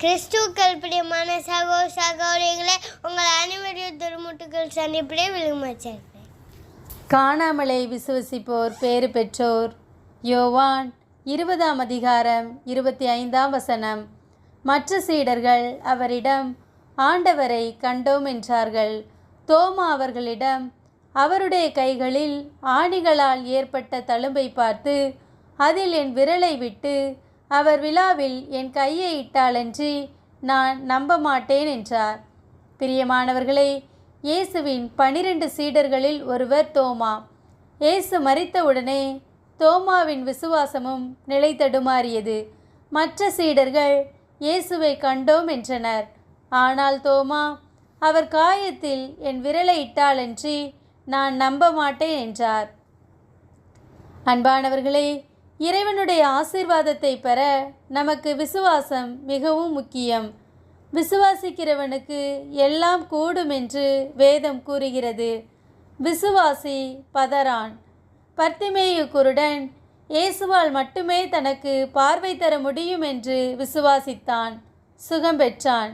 கிறிஸ்துக்கள் பிரியமான சகோ சகோதரிகளே உங்கள் அனைவரையும் திருமுட்டுகள் சந்திப்பிலே விழுமச்சேன் காணாமலை விசுவசிப்போர் பேறு பெற்றோர் யோவான் இருபதாம் அதிகாரம் இருபத்தி ஐந்தாம் வசனம். மற்ற சீடர்கள் அவரிடம் ஆண்டவரை கண்டோம் என்றார்கள். தோமா அவர்களிடம் அவருடைய கைகளில் ஆணிகளால் ஏற்பட்ட தழும்பை பார்த்து அதில் என் விரலை விட்டு அவர் விழாவில் என் கையை இட்டாலன்றி நான் நம்ப மாட்டேன் என்றார். பிரியமானவர்களே இயேசுவின் பனிரெண்டு சீடர்களில் ஒருவர் தோமா. இயேசு மறித்தவுடனே தோமாவின் விசுவாசமும் நிலை தடுமாறியது. மற்ற சீடர்கள் இயேசுவை கண்டோம் என்றனர். ஆனால் தோமா அவர் காயத்தில் என் விரலை இட்டாலன்றி நான் நம்ப மாட்டேன் என்றார். அன்பானவர்களே இறைவனுடைய ஆசீர்வாதத்தை பெற நமக்கு விசுவாசம் மிகவும் முக்கியம். விசுவாசிக்கிறவனுக்கு எல்லாம் கூடும் என்று வேதம் கூறுகிறது. விசுவாசி பதறான். பர்த்திமேயு குருடன் இயேசுவால் மட்டுமே தனக்கு பார்வை தர முடியும் என்று விசுவாசித்தான். சுகம் பெற்றான்.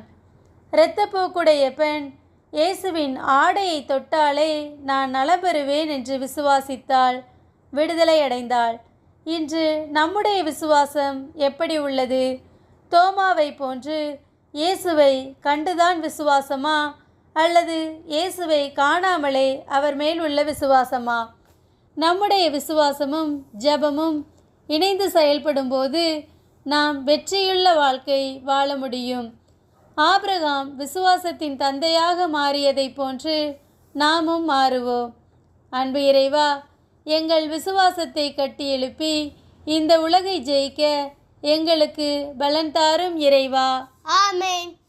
இரத்தப்போக்குடைய பெண் இயேசுவின் ஆடையை தொட்டாலே நான் நலம் பெறுவேன் என்று விசுவாசித்தாள். விடுதலை அடைந்தாள். இன்று நம்முடைய விசுவாசம் எப்படி உள்ளது? தோமாவை போன்று இயேசுவை கண்டுதான் விசுவாசமா? அல்லது இயேசுவை காணாமலே அவர் மேல் உள்ள விசுவாசமா? நம்முடைய விசுவாசமும் ஜெபமும் இணைந்து செயல்படும்போது நாம் வெற்றியுள்ள வாழ்க்கை வாழ முடியும். ஆபிரகாம் விசுவாசத்தின் தந்தையாக மாறியதைப் போன்று நாமும் மாறுவோம். அன்பு இறைவா எங்கள் விசுவாசத்தை கட்டி எழுப்பி இந்த உலகை ஜெயிக்க எங்களுக்கு பலன் தாரும் இறைவா. ஆமேன்.